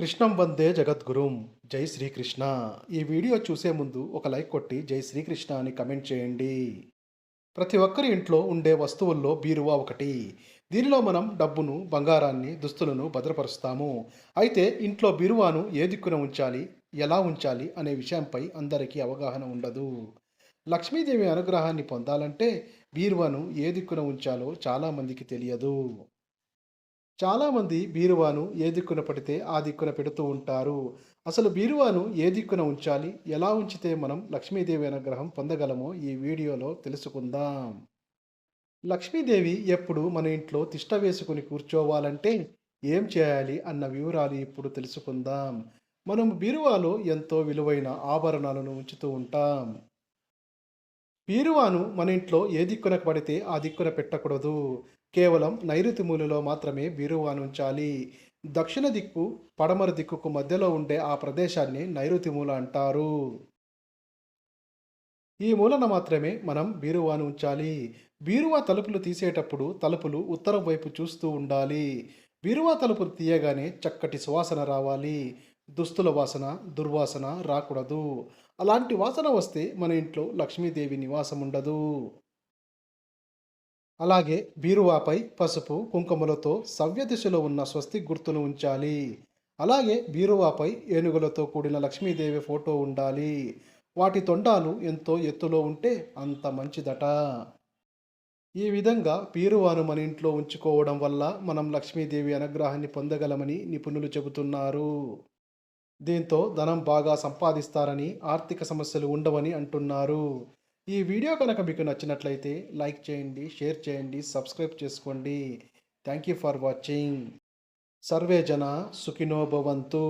కృష్ణం వందే జగద్గురుం. జై శ్రీకృష్ణ. ఈ వీడియో చూసే ముందు ఒక లైక్ కొట్టి జై శ్రీకృష్ణ అని కమెంట్ చేయండి. ప్రతి ఒక్కరి ఇంట్లో ఉండే వస్తువుల్లో బీరువా ఒకటి. దీనిలో మనం డబ్బును బంగారాన్ని దుస్తులను భద్రపరుస్తాము. అయితే ఇంట్లో బీరువాను ఏ దిక్కున ఉంచాలి ఎలా ఉంచాలి అనే విషయంపై అందరికీ అవగాహన ఉండదు. లక్ష్మీదేవి అనుగ్రహాన్ని పొందాలంటే బీరువాను ఏ దిక్కున ఉంచాలో చాలామందికి తెలియదు. చాలామంది బీరువాను ఏ దిక్కున పడితే ఆ దిక్కున పెడుతూ ఉంటారు. అసలు బీరువాను ఏ దిక్కున ఉంచాలి? ఎలా ఉంచితే మనం లక్ష్మీదేవి అనుగ్రహం పొందగలమో ఈ వీడియోలో తెలుసుకుందాం. లక్ష్మీదేవి ఎప్పుడు మన ఇంట్లో తిష్ట వేసుకుని కూర్చోవాలంటే ఏం చేయాలి అన్న వివరాలు ఇప్పుడు తెలుసుకుందాం. మనం బీరువాలో ఎంతో విలువైన ఆభరణాలను ఉంచుతూ ఉంటాం. బీరువాను మన ఇంట్లో ఏ దిక్కున పడితే ఆ దిక్కున పెట్టకూడదు. కేవలం నైరుతి మూలలో మాత్రమే బీరువాను ఉంచాలి దక్షిణ దిక్కు పడమర దిక్కుకు మధ్యలో ఉండే ఆ ప్రదేశాన్ని నైరుతి మూల అంటారు. ఈ మూలన మాత్రమే మనం బీరువాను ఉంచాలి బీరువా తలుపులు తీసేటప్పుడు తలుపులు ఉత్తరం వైపు చూస్తూ ఉండాలి. బీరువా తలుపులు తీయగానే చక్కటి సువాసన రావాలి. దుస్తుల వాసన దుర్వాసన రాకూడదు. అలాంటి వాసన వస్తే మన ఇంట్లో లక్ష్మీదేవి నివాసం ఉండదు అలాగే బీరువాపై పసుపు కుంకుమలతో సవ్య దిశలో ఉన్న స్వస్తి గుర్తును ఉంచాలి. అలాగే బీరువాపై ఏనుగులతో కూడిన లక్ష్మీదేవి ఫోటో ఉండాలి. వాటి తొండాలు ఎంతో ఎత్తులో ఉంటే అంత మంచిదట. ఈ విధంగా బీరువాను మన ఇంట్లో ఉంచుకోవడం వల్ల మనం లక్ష్మీదేవి అనుగ్రహాన్ని పొందగలమని నిపుణులు చెబుతున్నారు. దీంతో ధనం బాగా సంపాదిస్తారని ఆర్థిక సమస్యలు ఉండవని అంటున్నారు. ఈ వీడియో కనుక మీకు నచ్చినట్లయితే లైక్ చేయండి షేర్ చేయండి సబ్స్క్రైబ్ చేసుకోండి. థ్యాంక్ యూ ఫర్ వాచింగ్ సర్వే జన సుఖినో భవంతు.